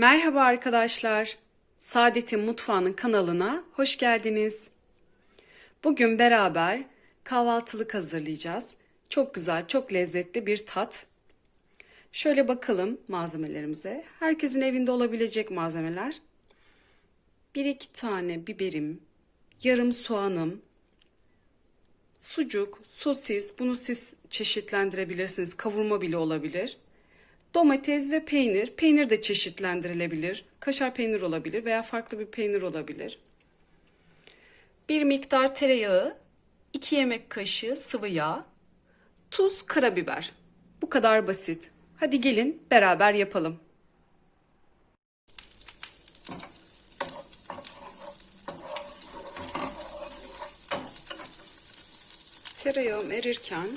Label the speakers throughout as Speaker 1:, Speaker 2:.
Speaker 1: Merhaba arkadaşlar. Saadet'in Mutfağı'nın kanalına hoş geldiniz. Bugün beraber kahvaltılık hazırlayacağız. Çok güzel, çok lezzetli bir tat. Şöyle bakalım malzemelerimize. Herkesin evinde olabilecek malzemeler. Bir iki tane biberim, yarım soğanım, sucuk, sosis, bunu siz çeşitlendirebilirsiniz. Kavurma bile olabilir. Domates ve peynir. Peynir de çeşitlendirilebilir. Kaşar peynir olabilir veya farklı bir peynir olabilir. Bir miktar tereyağı, 2 yemek kaşığı sıvı yağ, tuz, karabiber. Bu kadar basit. Hadi gelin beraber yapalım. Tereyağım erirken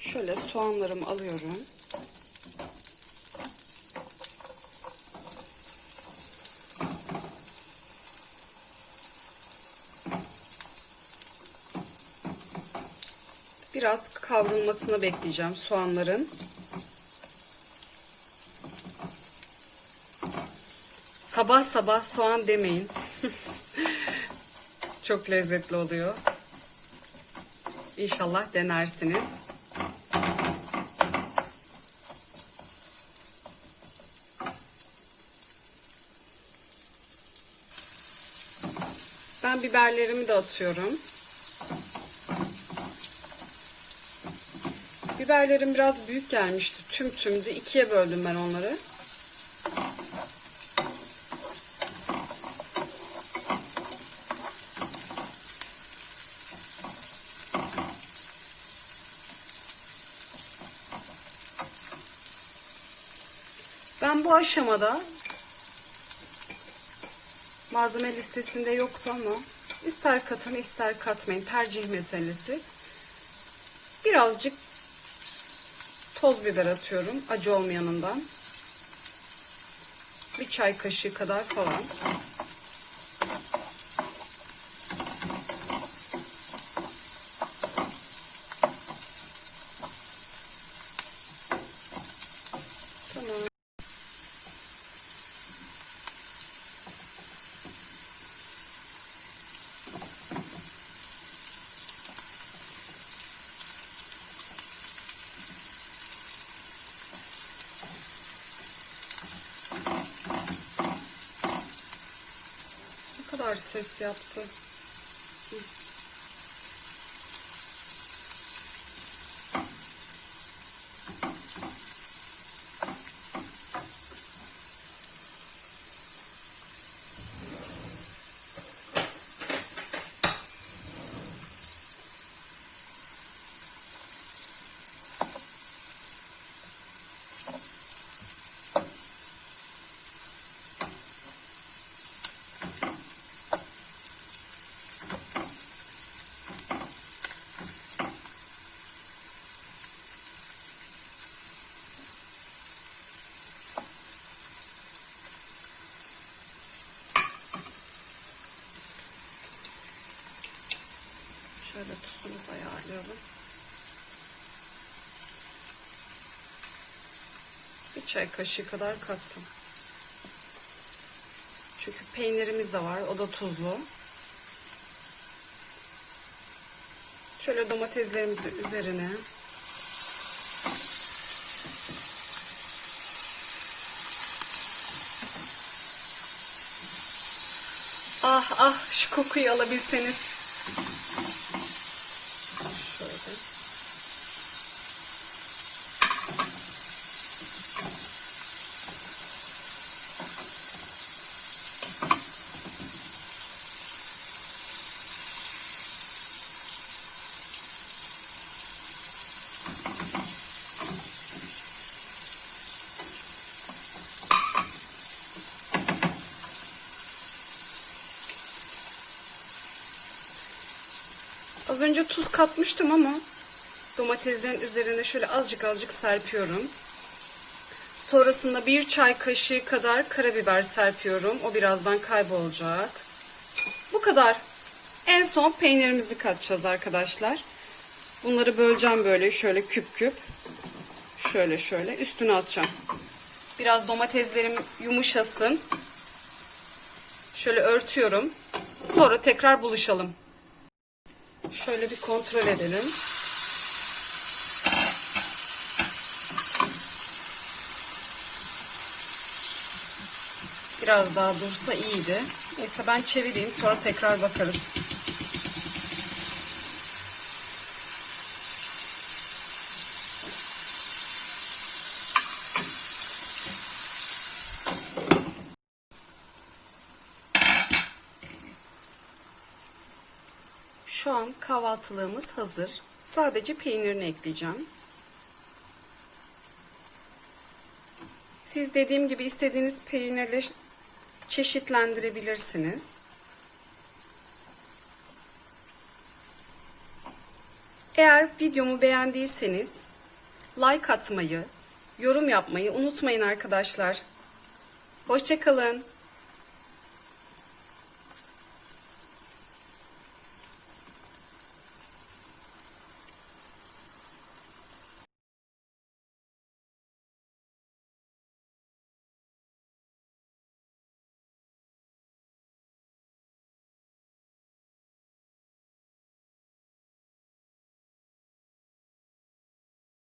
Speaker 1: şöyle soğanlarımı alıyorum. Biraz kavrulmasını bekleyeceğim soğanların. Sabah sabah soğan demeyin. Çok lezzetli oluyor. İnşallah denersiniz. Ben biberlerimi de atıyorum. Biberlerim biraz büyük gelmişti. Tüm tümdü. ikiye böldüm ben onları. Ben bu aşamada malzeme listesinde yoktu ama ister katın ister katmayın tercih meselesi. Birazcık toz biber atıyorum acı olmayanından. Bir çay kaşığı kadar falan. Kadar ses yaptı. Şöyle tuzunu da ayarlayalım. Bir çay kaşığı kadar kattım. Çünkü peynirimiz de var. O da tuzlu. Şöyle domateslerimizi üzerine Ah ah şu kokuyu alabilseniz. Şöyle. Az önce tuz katmıştım ama domateslerin üzerine şöyle azıcık azıcık serpiyorum. Sonrasında bir çay kaşığı kadar karabiber serpiyorum. O birazdan kaybolacak. Bu kadar. En son peynirimizi katacağız arkadaşlar. Bunları böleceğim böyle şöyle küp küp. Şöyle şöyle üstüne atacağım. Biraz domateslerim yumuşasın. Şöyle örtüyorum. Sonra tekrar buluşalım. Şöyle bir kontrol edelim. Biraz daha dursa iyiydi. Neyse ben çevireyim sonra tekrar bakarız. Şu an kahvaltılığımız hazır. Sadece peynirini ekleyeceğim. Siz dediğim gibi istediğiniz peynirle çeşitlendirebilirsiniz. Eğer videomu beğendiyseniz like atmayı, yorum yapmayı unutmayın arkadaşlar. Hoşçakalın.